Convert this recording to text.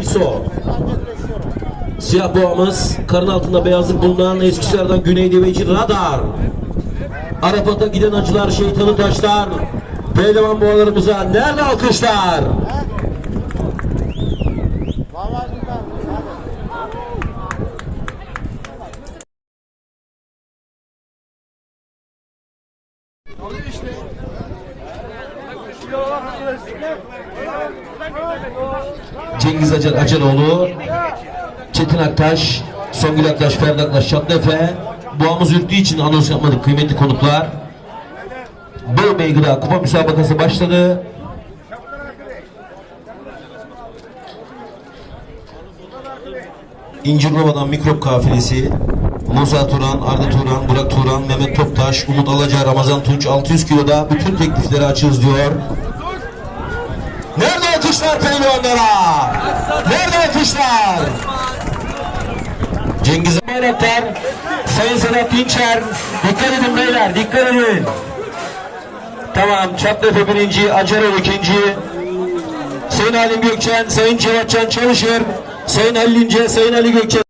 İso. Siyah boğamız, karın altında beyazlık bulunan Eskişehir'den Güney Deveci Radar. Arafat'a giden acılar, şeytanı taşlar. Pehlivan boğalarımıza nerede alkışlar? Cengiz Acar Acaroğlu, Çetin Aktaş, Songül Aktaş, Ferdi Aktaş, Çatlefe. Boğamız ürktüğü için anons yapmadık kıymetli konuklar. Bey Gıda Kupa müsabakası başladı. İncirlova'dan mikrop kafilesi Musa Turan, Arda Turan, Burak Turan, Mehmet Toptaş, Umut Alaca, Ramazan Tunç 600 kiloda bütün teklifleri açığız diyor. Nerede alkışlar pehlivanlara? Nerede alkışlar? Cengiz Bayraktar, Sayın Sedat Dinçer, dikkat edin beyler, dikkat edin. Tamam, Çatlefe birinci, Acarov ikinci. Sayın Halim Gökçen, Sayın Cevatcan Çalışır, Sayın Ali İnce, Sayın Ali Gökçen.